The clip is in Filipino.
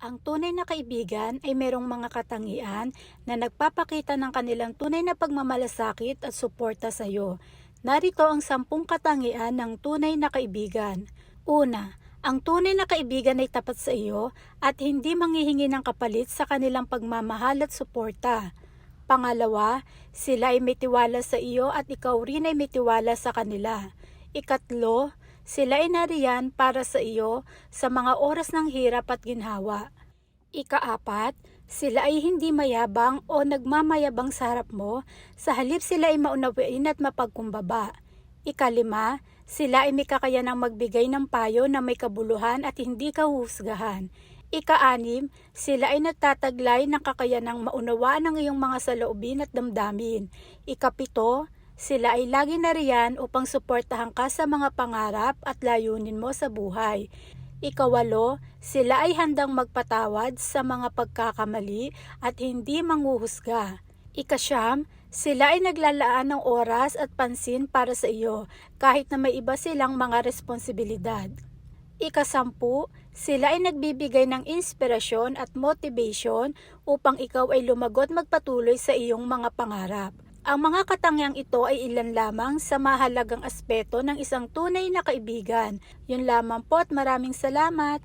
Ang tunay na kaibigan ay merong mga katangian na nagpapakita ng kanilang tunay na pagmamalasakit at suporta sa iyo. Narito ang sampung katangian ng tunay na kaibigan. Una, ang tunay na kaibigan ay tapat sa iyo at hindi manghihingi ng kapalit sa kanilang pagmamahal at suporta. Pangalawa, sila ay may tiwala sa iyo at ikaw rin ay may tiwala sa kanila. Ikatlo, sila ay nariyan para sa iyo sa mga oras ng hirap at ginhawa. Ikaapat, sila ay hindi mayabang o nagmamayabang sa harap mo, sa halip sila ay maunawain at mapagkumbaba. Ikalima, sila ay may kakayanang magbigay ng payo na may kabuluhan at hindi kahusgahan. Ikaanim, sila ay nagtataglay ng kakayanang maunawaan ang iyong mga saloobin at damdamin. Ikapito, sila ay lagi nariyan upang suportahan ka sa mga pangarap at layunin mo sa buhay. Ikawalo, sila ay handang magpatawad sa mga pagkakamali at hindi manghuhusga. Ikasyam, sila ay naglalaan ng oras at pansin para sa iyo kahit na may iba silang mga responsibilidad. Ikasampu, sila ay nagbibigay ng inspirasyon at motivation upang ikaw ay lumagot magpatuloy sa iyong mga pangarap. Ang mga katangyang ito ay ilan lamang sa mahalagang aspeto ng isang tunay na kaibigan. Yun lamang po at maraming salamat.